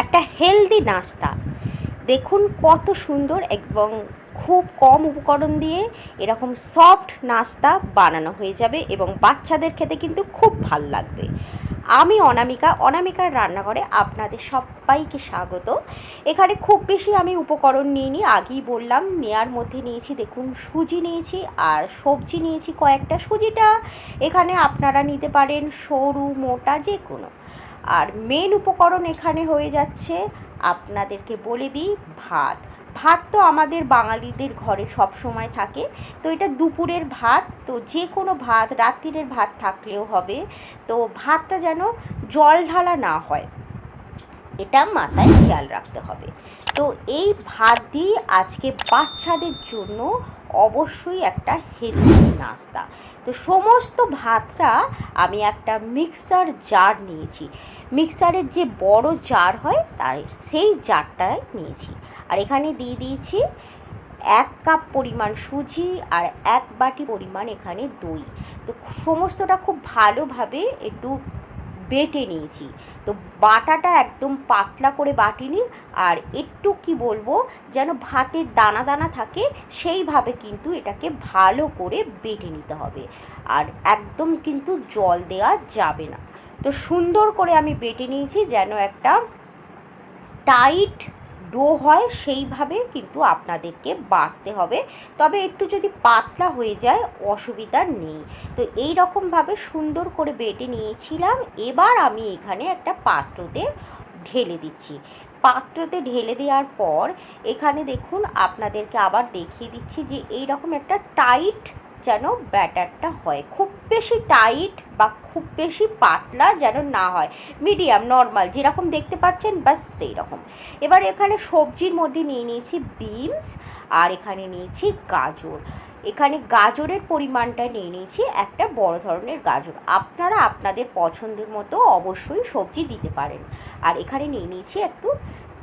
একটা হেলদি নাস্তা। দেখুন কত সুন্দর এবং খুব কম উপকরণ দিয়ে এরকম সফট নাস্তা বানানো হয়ে যাবে এবং বাচ্চাদের খেতে কিন্তু খুব ভালো লাগবে। আমি অনামিকা, অনামিকার রান্নাঘরে আপনাদের সবাইকে স্বাগত। এখানে খুব বেশি আমি উপকরণ নিইনি, আগেই বললাম, নেয়ার মধ্যে নিয়েছি, দেখুন, সুজি নিয়েছি আর সবজি নিয়েছি কয়েকটা। সুজিটা এখানে আপনারা নিতে পারেন, সরু, মোটা যে কোনো আর মেন উপকরণ এখানে হয়ে যাচ্ছে, আপনাদেরকে বলে দিই, ভাত। ভাত তো আমাদের বাঙালিদের ঘরে সব সময় থাকে। তো এটা দুপুরের ভাত, তো যে কোনো ভাত, রাত্রিরের ভাত থাকলেও হবে। তো ভাতটা যেন জল ঢালা না হয়, এটা মাথায় খেয়াল রাখতে হবে। তো এই ভাত দিয়ে আজকে বাচ্চাদের জন্য অবশ্যই একটা হেলদি নাস্তা। তো সমস্ত ভাতটা আমি একটা মিক্সার জার নিয়েছি। মিক্সারের যে বড় জার হয়, তার সেই জারটায় নিয়েছি। আর এখানে দিয়ে দিয়েছি এক কাপ পরিমাণ সুজি আর এক বাটি পরিমাণ এখানে দই। তো সমস্তটা খুব ভালোভাবে একটু বেটে নিয়েছি। তো বাটাটা একদম পাতলা করে বাটিনি আর একটু কি বলব যেন ভাতের দানা দানা থাকে সেইভাবে কিন্তু এটাকে ভালো করে বেটে নিতে হবে। আর একদম কিন্তু জল দেওয়া যাবে না। তো সুন্দর করে আমি বেটে নিয়েছি যেন একটা টাইট ডো হয়, সেইভাবে কিন্তু আপনাদেরকে বাটতে হবে। তবে একটু যদি পাতলা হয়ে যায়, অসুবিধা নেই। তো এই রকমভাবে সুন্দর করে বেটে নিয়েছিলাম। এবার আমি এখানে একটা পাত্রতে ঢেলে দিচ্ছি। পাত্রতে ঢেলে দেওয়ার পর, এখানে দেখুন, আপনাদেরকে আবার দেখিয়ে দিচ্ছি যে এই রকম একটা টাইট যেন ব্যাটারটা হয়। খুব বেশি টাইট বা খুব বেশি পাতলা যেন না হয়। মিডিয়াম, নর্মাল, যেরকম দেখতে পাচ্ছেন বাস সেই রকম এবার এখানে সবজির মধ্যে নিয়ে নিয়েছি বিনস আর এখানে নিয়েছি গাজর। এখানে গাজরের পরিমাণটা নিয়ে নিয়েছি একটা বড় ধরনের গাজর। আপনারা আপনাদের পছন্দের মতো অবশ্যই সবজি দিতে পারেন। আর এখানে নিয়ে নিয়েছি একটু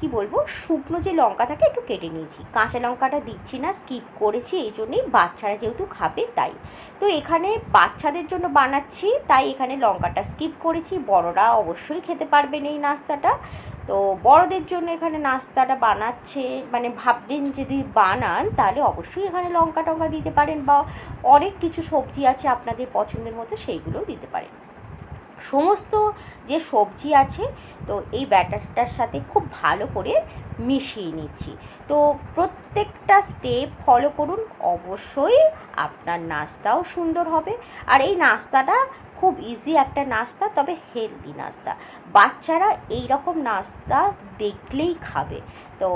কি বলব, শুকনো যে লঙ্কা থাকে একটু কেটে নিয়েছি। কাঁচা লঙ্কাটা দিচ্ছি না স্কিপ করেছি, এই জন্যেই বাচ্চারা যেহেতু খাবে তাই। তো এখানে বাচ্চাদের জন্য বানাচ্ছি, তাই এখানে লঙ্কাটা স্কিপ করেছি। বড়রা অবশ্যই খেতে পারবেন এই নাস্তাটা। তো বড়দের জন্য এখানে নাস্তাটা বানাচ্ছে মানে ভাববেন যদি বানান, তাহলে অবশ্যই এখানে লঙ্কা টঙ্কা দিতে পারেন বা অনেক কিছু সবজি আছে আপনাদের পছন্দের মতো, সেইগুলোও দিতে পারেন। সমস্ত যে সবজি আছে, তো এই ব্যাটারটার সাথে খুব ভালো করে মিশিয়ে নিচ্ছি। তো প্রত্যেকটা স্টেপ ফলো করুন, অবশ্যই আপনার নাস্তাও সুন্দর হবে। আর এই নাস্তাটা খুব ইজি একটা নাস্তা, তবে হেলদি নাস্তা। বাচ্চারা এই রকম নাস্তা দেখলেই খাবে। তো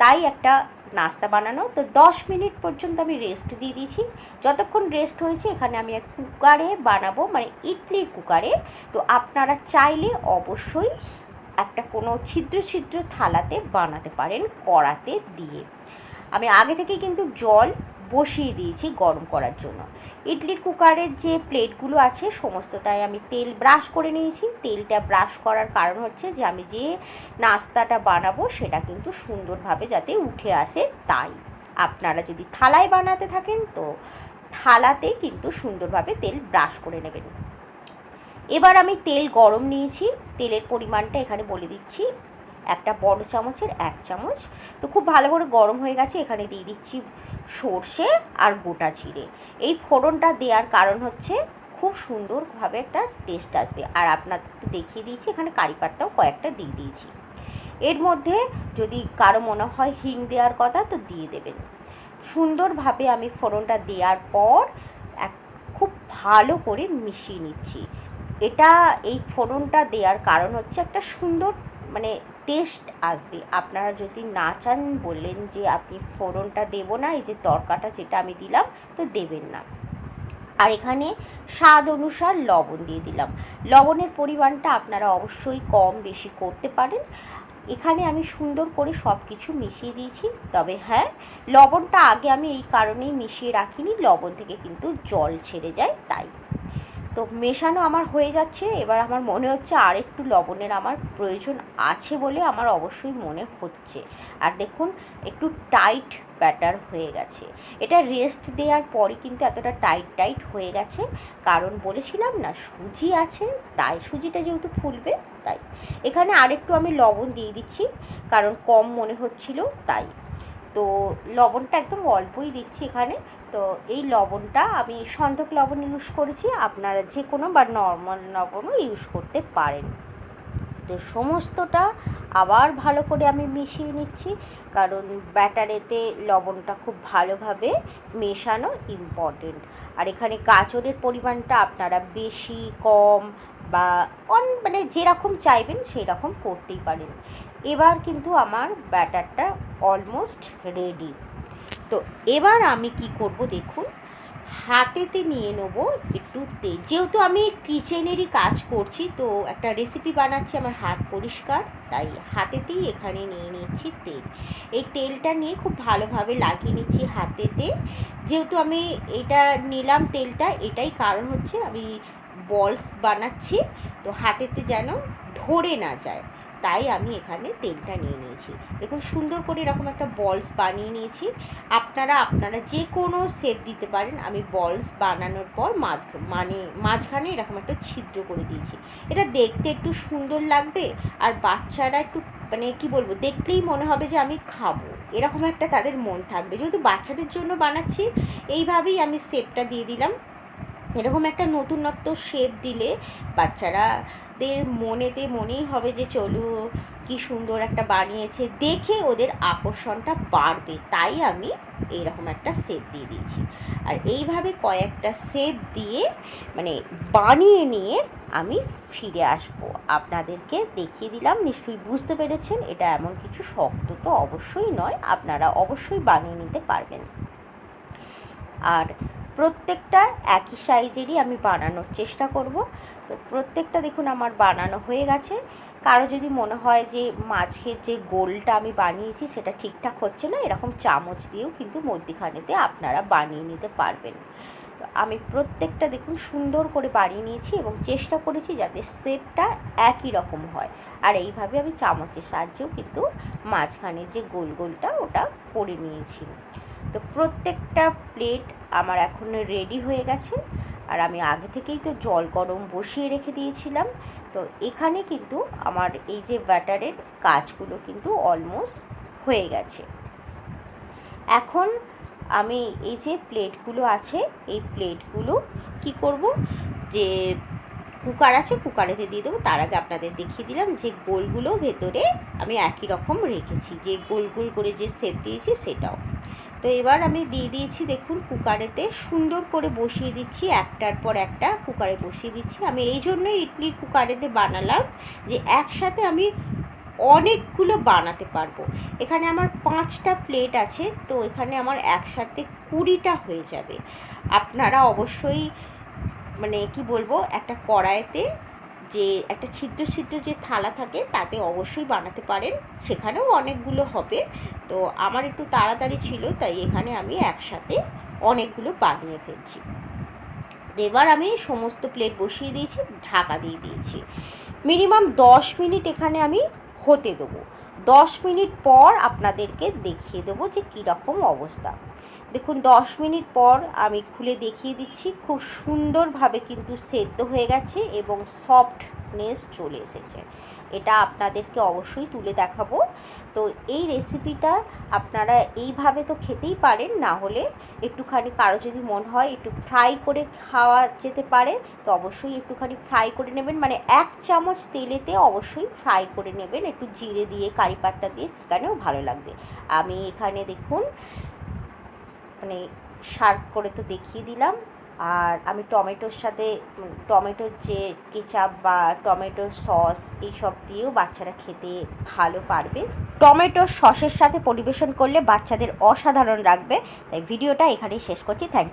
তাই একটা নাস্তা বানানো। তো দশ মিনিট পর্যন্ত আমি রেস্ট দিয়ে দিয়েছি। যতক্ষণ রেস্ট হয়েছে, এখানে আমি এক কুকারে বানাবো মানে ইডলির কুকারে। তো আপনারা চাইলে অবশ্যই একটা কোনো ছিদ্র ছিদ্র থালাতে বানাতে পারেন, কড়াতে দিয়ে। আমি আগে থেকে কিন্তু জল বসিয়ে দিয়েছি গরম করার জন্য। ইডলির কুকারের যে প্লেটগুলো আছে, সমস্তটাই আমি তেল ব্রাশ করে নিয়েছি। তেলটা ব্রাশ করার কারণ হচ্ছে যে, আমি যে নাস্তাটা বানাবো, সেটা কিন্তু সুন্দরভাবে যাতে উঠে আসে তাই। আপনারা যদি থালায় বানাতে থাকেন, তো থালাতে কিন্তু সুন্দরভাবে তেল ব্রাশ করে নেবেন। এবার আমি তেল গরম নিয়েছি। তেলের পরিমাণটা এখানে বলে দিচ্ছি। একটা বড় চামচের এক চামচ। তো খুব ভালো করে গরম হয়ে গেছে, এখানে দিয়ে দিচ্ছি সর্ষে আর গোটা জিরে। এই ফোড়নটা দেওয়ার কারণ হচ্ছে খুব সুন্দরভাবে একটা টেস্ট আসবে। আর আপনাদের তো দেখিয়ে দিয়েছি, এখানে কারি পাত্তাও কয়েকটা দিয়ে দিয়েছি। এর মধ্যে যদি কারও মনে হয় হিং দেওয়ার কথা, তো দিয়ে দেবেন। সুন্দরভাবে আমি ফোড়নটা দেওয়ার পর এক খুব ভালো করে মিশিয়ে নিচ্ছি। এটা, এই ফোড়নটা দেওয়ার কারণ হচ্ছে একটা সুন্দর মানে টেস্ট আসবে। আপনারা যদি না চান বললেন যে আপনি ফোড়নটা দেবো না, এই যে তরকাটা যেটা আমি দিলাম তো দেবেন না। আর এখানে স্বাদ অনুসার লবণ দিয়ে দিলাম। লবণের পরিমাণটা আপনারা অবশ্যই কম বেশি করতে পারেন। এখানে আমি সুন্দর করে সব কিছু মিশিয়ে দিয়েছি। তবে হ্যাঁ লবণটা আগে আমি এই কারণেই মিশিয়ে রাখিনি, লবণ থেকে কিন্তু জল ছেড়ে যায়, তাই। তো মেশানো আমার হয়ে যাচ্ছে। এবার আমার মনে হচ্ছে আর একটু লবণের আমার প্রয়োজন আছে বলে আমার অবশ্যই মনে হচ্ছে। আর দেখুন, একটু টাইট ব্যাটার হয়ে গেছে। এটা রেস্ট দেওয়ার পরে কিন্তু এতটা টাইট টাইট হয়ে গেছে। কারণ বলেছিলাম না, সুজি আছে, তাই সুজিটা যেহেতু ফুলবে, তাই। এখানে আরেকটু আমি লবণ দিয়ে দিচ্ছি, কারণ কম মনে হচ্ছিল, তাই। তো লবণটা একদম অল্পই দিচ্ছি এখানে। তো এই লবণটা আমি সন্ধক লবণ ইউজ করেছি, আপনারা যে কোনো বা নর্মাল লবণও ইউজ করতে পারেন। তো সমস্তটা আবার ভালো করে আমি মিশিয়ে নিচ্ছি, কারণ ব্যাটারেতে লবণটা খুব ভালোভাবে মেশানো ইম্পর্টেন্ট আর এখানে গাজরের পরিমাণটা আপনারা বেশি, কম বা অন মানে যেরকম চাইবেন সেই রকম করতেই পারেন। এবার কিন্তু আমার ব্যাটারটা অলমোস্ট রেডি তো এবার আমি কি করব দেখুন, হাতেতে নিয়ে নেব একটু তেল। যেহেতু আমি কিচেনেরই কাজ করছি, তো একটা রেসিপি বানাচ্ছি আমার হাত পরিষ্কার, তাই হাতেতেই এখানে নিয়ে নিচ্ছি তেল। এই তেলটা নিয়ে খুব ভালোভাবে লাগিয়ে নিচ্ছি হাতেতে। যেহেতু আমি এটা নিলাম তেলটা, এটাই কারণ হচ্ছে আমি বলস বানাচ্ছি। তো হাতেতে যেন ধরে না যায়। তাই আমি এখানে তেলটা নিয়ে নিয়েছি। দেখুন, সুন্দর করে এরকম একটা বলস বানিয়ে নিয়েছি। আপনারা আপনারা যে কোনো শেপ দিতে পারেন, আমি বলস বানানোর পর মাঝ মানে মাঝখানে এরকম একটা ছিদ্র করে দিয়েছি। এটা দেখতে একটু সুন্দর লাগবে আর বাচ্চারা একটু মানে কি বলব, দেখলেই মনে হবে যে আমি খাব। এরকম একটা তাদের মন থাকবে। যেহেতু বাচ্চাদের জন্য বানাচ্ছি, এইভাবেই আমি শেপটা দিয়ে দিলাম। এরকম একটা নতুনত্ব শেপ দিলে বাচ্চারাদের মনেতে মনেই হবে যে চলু, কি সুন্দর একটা বানিয়েছে। দেখে ওদের আকর্ষণটা বাড়বে, তাই আমি এইরকম একটা শেপ দিয়ে দিয়েছি। আর এইভাবে কয়েকটা শেপ দিয়ে মানে বানিয়ে নিয়ে আমি ফিরে আসব। আপনাদেরকে দেখিয়ে দিলাম, নিশ্চয়ই বুঝতে পেরেছেন, এটা এমন কিছু শক্ত তো অবশ্যই নয়, আপনারা অবশ্যই বানিয়ে নিতে পারবেন। আর প্রত্যেকটা একই সাইজেরই আমি বানানোর চেষ্টা করব। তো প্রত্যেকটা দেখুন আমার বানানো হয়ে গেছে। কারও যদি মনে হয় যে মাছের যে গোলটা আমি বানিয়েছি সেটা ঠিকঠাক হচ্ছে না, এরকম চামচ দিয়েও কিন্তু মধ্যিখানেতে আপনারা বানিয়ে নিতে পারবেন। তো আমি প্রত্যেকটা দেখুন সুন্দর করে বানিয়ে নিয়েছি এবং চেষ্টা করেছি যাতে শেপটা একই রকম হয়। আর এইভাবে আমি চামচের সাহায্যেও কিন্তু মাঝখানের যে গোল গোলটা ওটা করে নিয়েছি। তো প্রত্যেকটা প্লেট আমার এখন রেডি হয়ে গেছে। আর আমি আগে থেকেই তো জল গরম বসিয়ে রেখে দিয়েছিলাম। তো এখানে কিন্তু আমার এই যে ব্যাটারের কাজগুলো কিন্তু অলমোস্ট হয়ে গেছে। এখন আমি এই যে প্লেটগুলো আছে, এই প্লেটগুলো কি করব? যে কুকার আছে কুকারেতে দিয়ে দেবো। তার আগে আপনাদের দেখিয়ে দিলাম যে গোলগুলো ভেতরে আমি একই রকম রেখেছি। যে গোল গোল করে যে সেট দিয়েছি সেটাও। তো এবার আমি দিয়ে দিয়েছি দেখুন কুকারেতে। সুন্দর করে বসিয়ে দিচ্ছি একটার পর একটা কুকারে বসিয়ে দিচ্ছি। আমি এই জন্যই ইডলির কুকারেতে বানালাম যে একসাথে আমি অনেকগুলো বানাতে পারব। এখানে আমার পাঁচটা প্লেট আছে, তো এখানে আমার একসাথে কুড়িটা হয়ে যাবে। আপনারা অবশ্যই মানে কি বলব, একটা কড়াইতে যে একটা ছিদ্র ছিদ্র যে থালা থাকে তাতে অবশ্যই বানাতে পারেন। সেখানেও অনেকগুলো হবে। তো আমার একটু তাড়াতাড়ি ছিল, তাই এখানে আমি একসাথে অনেকগুলো বানিয়ে ফেলছি। এবার আমি সমস্ত প্লেট বসিয়ে দিয়েছি, ঢাকা দিয়ে দিয়েছি। মিনিমাম দশ মিনিট এখানে আমি হতে দেবো। দশ মিনিট পর আপনাদেরকে দেখিয়ে দেবো যে কীরকম অবস্থা। দেখুন, দশ মিনিট পর আমি খুলে দেখিয়ে দিচ্ছি, খুব সুন্দরভাবে কিন্তু সেদ্ধ হয়ে গেছে এবং সফটনেস চলে এসেছে। এটা আপনাদেরকে অবশ্যই তুলে দেখাবো। তো এই রেসিপিটা আপনারা এইভাবে তো খেতেই পারেন, না হলে একটুখানি কারও যদি মন হয় একটু ফ্রাই করে খাওয়া যেতে পারে, তো অবশ্যই একটুখানি ফ্রাই করে নেবেন। মানে এক চামচ তেলেতে অবশ্যই ফ্রাই করে নেবেন, একটু জিরে দিয়ে, কারি পাত্তা দিয়ে, সেখানেও ভালো লাগবে। আমি এখানে দেখুন মানে শার্প করে তো দেখিয়ে দিলাম। আর আমি টমেটোর সাথে টমেটোর যে কেচাপ বা টমেটো সস এইসব দিয়েও বাচ্চারা খেতে ভালো পারবে। টমেটো সসের সাথে পরিবেশন করলে বাচ্চাদের অসাধারণ রাখবে। তাই ভিডিওটা এখানেই শেষ করছি। Thank you